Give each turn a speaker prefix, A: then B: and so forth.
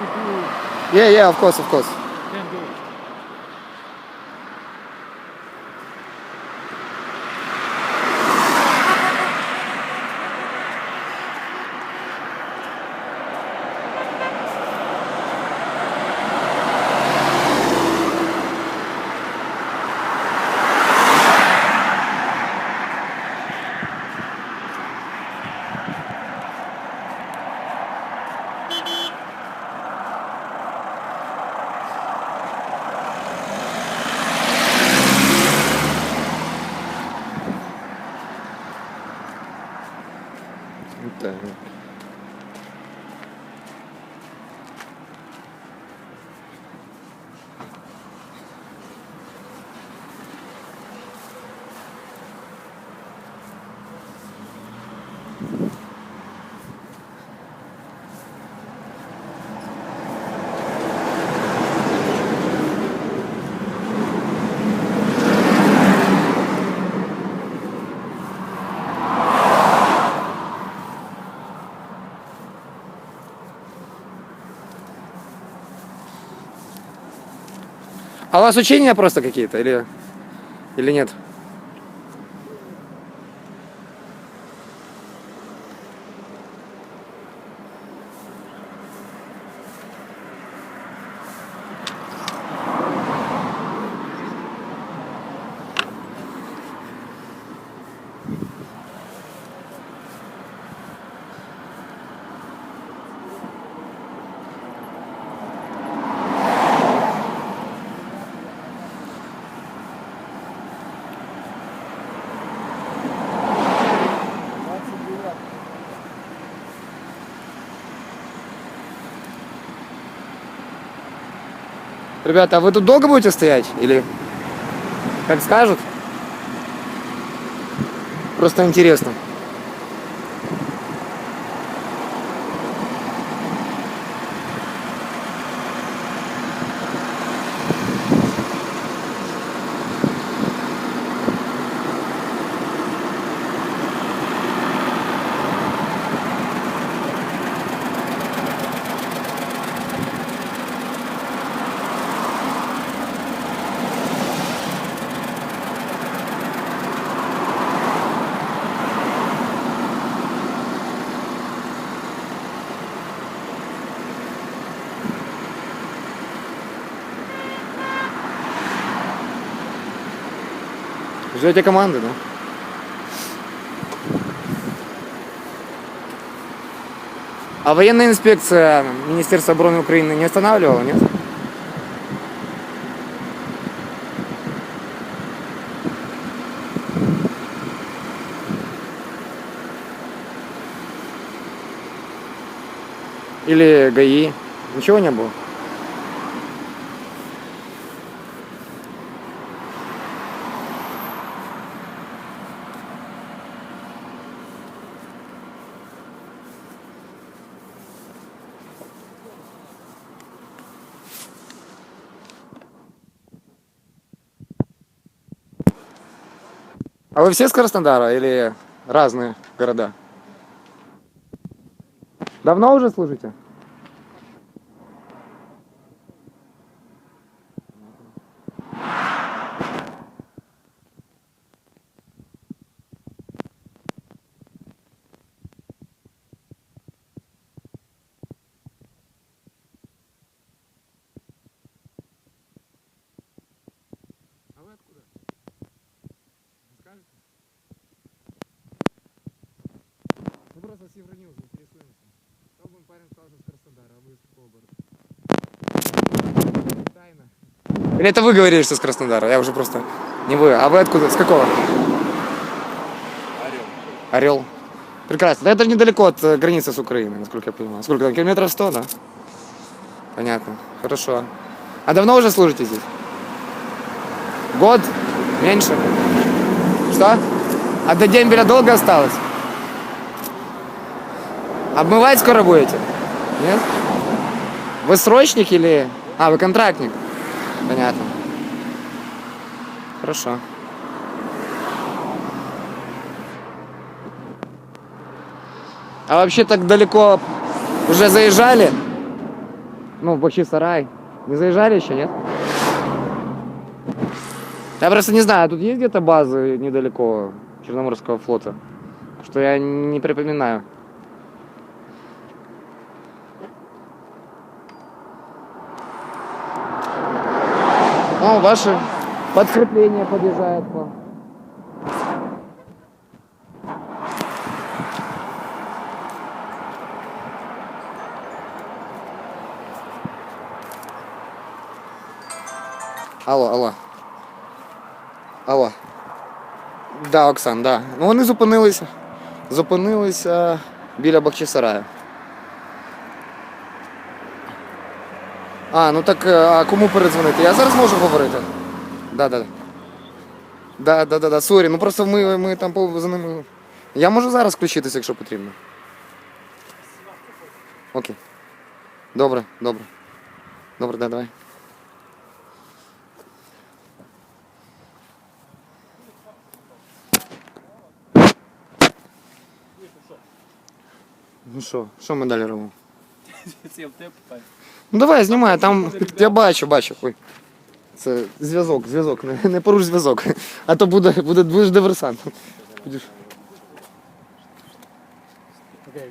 A: to do
B: Yeah, yeah, of course, of course. Так. А у вас учения просто какие-то или, или нет? Ребята, а вы тут долго будете стоять? Или как скажут? Просто интересно. Ждете команды, да? А военная инспекция Министерства обороны Украины не останавливала, нет? Или ГАИ? Ничего не было? А вы все с Краснодара или разные города? Давно уже служите? А вы откуда? Скажете? Ну просто с Евроньюз интересуемся. Один парень сказал, что с Краснодара, а вы из какого города? Тайна. Или это вы говорили, что с Краснодара? Я уже просто... Не вы. А вы откуда? С какого?
C: Орел.
B: Орел. Прекрасно. Да это же недалеко от э, границы с Украиной, насколько я понимаю. Сколько там? Километров 100, да? Понятно. Хорошо. А давно уже служите здесь? Год? Меньше? Что? А до дембеля долго осталось? Обмывать скоро будете? Нет? Вы срочник или... А, вы контрактник? Понятно. Хорошо. А вообще так далеко уже заезжали? Ну, в Бахчисарай. Не заезжали еще, нет? Я просто не знаю, а тут есть где-то базы недалеко Черноморского флота? Что я не припоминаю. О, ваше подкрепление подъезжает к вам. Алло, алло. Алло. Да, Оксан, да. Ну вони зупинилися. Зупинилися біля Бахчисараю. А, ну так е, а кому передзвонити? Я зараз можу говорити. Да, да. Да, да, да, да. Сорі, ну просто ми, ми там по- за ними. Я можу зараз включитися, якщо потрібно. Окей. Добре, добре. Добре, да, давай. Ну що, що ми далі робимо?
A: Це я в тебе питаю.
B: Ну давай, знімай, там я бачу, бачу. Хуй. Це зв'язок, зв'язок, не, не поруш зв'язок. А то буде, буде будеш диверсантом. Будеш.
A: Окей.